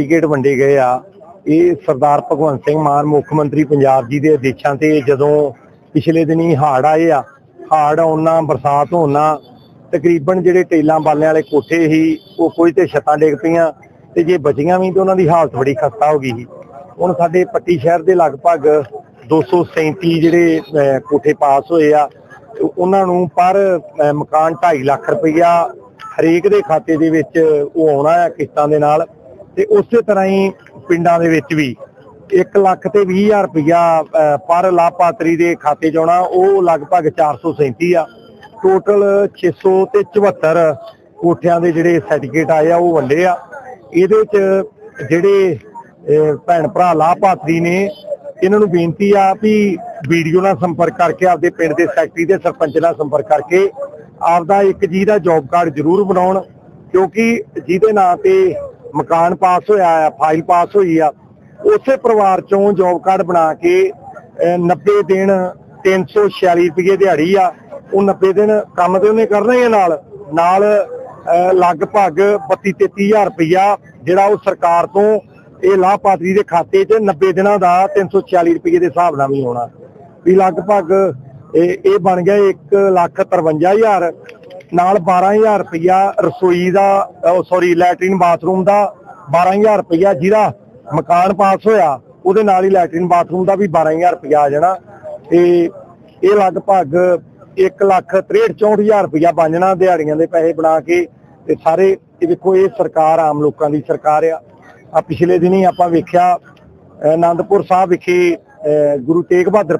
Ticket ਵੰਡੇ ਗਏ ਆ। ਇਹ ਸਰਦਾਰ ਭਗਵੰਤ ਸਿੰਘ ਮਾਨ ਮੁੱਖ ਮੰਤਰੀ ਪੰਜਾਬ ਜੀ ਦੇ ਆਦੇਸ਼ਾਂ ਤੇ ਜਦੋਂ ਪਿਛਲੇ ਦਿਨੀ ਹੜ੍ਹ ਆਏ ਆ ਹੜ੍ਹ ਆਉਣਾ ਬਰਸਾਤ ਹੋਣਾ ਤਕਰੀਬਨ ਜਿਹੜੇ ਟੇਲਾਂ ਬਾਲਿਆਂ ਵਾਲੇ ਕੋਠੇ ਸੀ ਉਹ ਕੋਈ ਤੇ ਛੱਤਾਂ ਡਿੱਗ ਪਈਆਂ ਤੇ ਜੇ ਬਚੀਆਂ ਵੀ ਤੇ ਉਹਨਾਂ ਦੀ ਹਾਲਤ ਬੜੀ ਖਸਤਾ ਹੋ ਗਈ ਸੀ। ਹੁਣ ਸਾਡੇ ਪੱਟੀ ਸ਼ਹਿਰ ਦੇ ਲਗਭਗ 237 ਜਿਹੜੇ ਅਹ, ਕੋਠੇ ਪਾਸ ਹੋਏ ਆ ਤੇ ਉਹਨਾਂ ਨੂੰ ਪਰ ਮਕਾਨ 2.5 ਲੱਖ ਰੁਪਈਆ ਹਰੇਕ ਦੇ ਖਾਤੇ ਦੇ ਵਿੱਚ ਉਹ ਆਉਣਾ ਹੈ ਕਿਸ਼ਤਾਂ ਦੇ ਨਾਲ। ਤੇ ਉਸੇ ਤਰ੍ਹਾਂ ਹੀ ਪਿੰਡਾਂ ਦੇ ਵਿੱਚ ਵੀ 1 ਲੱਖ ਤੇ 20000 ਰੁਪਈਆ ਪਰ ਲਾਭਪਾਤਰੀ ਦੇ ਖਾਤੇ 'ਚ ਆਉਣਾ, ਉਹ ਲਗਭਗ 437 ਆ। ਟੋਟਲ 600 ਤੇ 74 ਕੋਠਿਆਂ ਦੇ ਜਿਹੜੇ ਸਰਟੀਫਿਕੇਟ ਆਏ ਆ, ਉਹ ਵੰਡੇ ਆ। ਇਹਦੇ 'ਚ ਜਿਹੜੇ ਭੈਣ ਭਰਾ ਲਾਭਪਾਤਰੀ ਨੇ, ਇਹਨਾਂ ਨੂੰ ਬੇਨਤੀ ਆ ਵੀ ਵੀਡੀਓ ਨਾਲ ਸੰਪਰਕ ਕਰਕੇ ਆਪਦੇ ਪਿੰਡ ਦੇ ਸੈਕਟਰੀ ਦੇ ਸਰਪੰਚ ਨਾਲ ਸੰਪਰਕ ਕਰਕੇ ਆਪਦਾ ਇੱਕ ਜੀ ਦਾ ਜੌਬ ਕਾਰਡ ਜ਼ਰੂਰ ਬਣਾਉਣ, ਕਿਉਂਕਿ ਜਿਹਦੇ ਨਾਂ ਤੇ ਮਕਾਨ ਪਾਸ ਹੋਇਆ ਆ ਫਾਈਲ ਪਾਸ ਹੋਈ ਆ ਉਸੇ ਪਰਿਵਾਰ ਚੋਂ ਜੌਬ ਕਾਰਡ ਬਣਾ ਕੇ ਅਹ, 90 ਦਿਨ 346 ਰੁਪਏ ਦਿਹਾੜੀ ਆ ਉਹ 90 ਦਿਨ ਕੰਮ ਤੇ ਉਹਨੇ ਕਰਨਾ ਹੀ ਨਾਲ ਨਾਲ ਅਹ, ਲਗਭਗ 32 33000 ਰੁਪਇਆ ਜਿਹੜਾ ਉਹ ਸਰਕਾਰ ਤੋਂ ਇਹ ਲਾਭਪਾਤਰੀ ਦੇ ਖਾਤੇ 'ਚ 90 ਦਿਨਾਂ ਦਾ 346 ਰੁਪਏ ਦੇ ਹਿਸਾਬ ਨਾਲ ਵੀ ਹੋਣਾ। ਵੀ ਲਗਭਗ ਇਹ ਇਹ ਬਣ ਗਿਆ 1 ਲੱਖ 53000 ਨਾਲ 12000 ਰੁਪਇਆ ਰਸੋਈ ਦਾ ਸੌਰੀ ਲੈਟਰਿਨ ਬਾਥਰੂਮ ਦਾ 12000 ਰੁਪਇਆ ਜਿਹਦਾ ਮਕਾਨ ਪਾਸ ਹੋਇਆ, ਉਹਦੇ ਨਾਲ ਹੀ ਲੈਟਰਿਨ ਬਾਥਰੂਮ ਦਾ ਵੀ 12000 ਰੁਪਇਆ ਆ ਜਾਣਾ। ਤੇ ਇਹ ਲਗਭਗ 1 ਲੱਖ 63 64000 ਰੁਪਇਆ ਬਣ ਦਿਹਾੜੀਆਂ ਦੇ ਪੈਸੇ ਬਣਾ ਕੇ। ਤੇ ਸਾਰੇ, ਇਹ ਵੇਖੋ, ਇਹ ਸਰਕਾਰ ਆਮ ਲੋਕਾਂ ਦੀ ਸਰਕਾਰ ਆ। ਆ ਪਿਛਲੇ ਦਿਨੀ ਆਪਾਂ ਵੇਖਿਆ, ਅਹ ਆਨੰਦਪੁਰ ਸਾਹਿਬ ਵਿਖੇ, ਅਹ, ਗੁਰੂ ਤੇਗ ਬਹਾਦਰ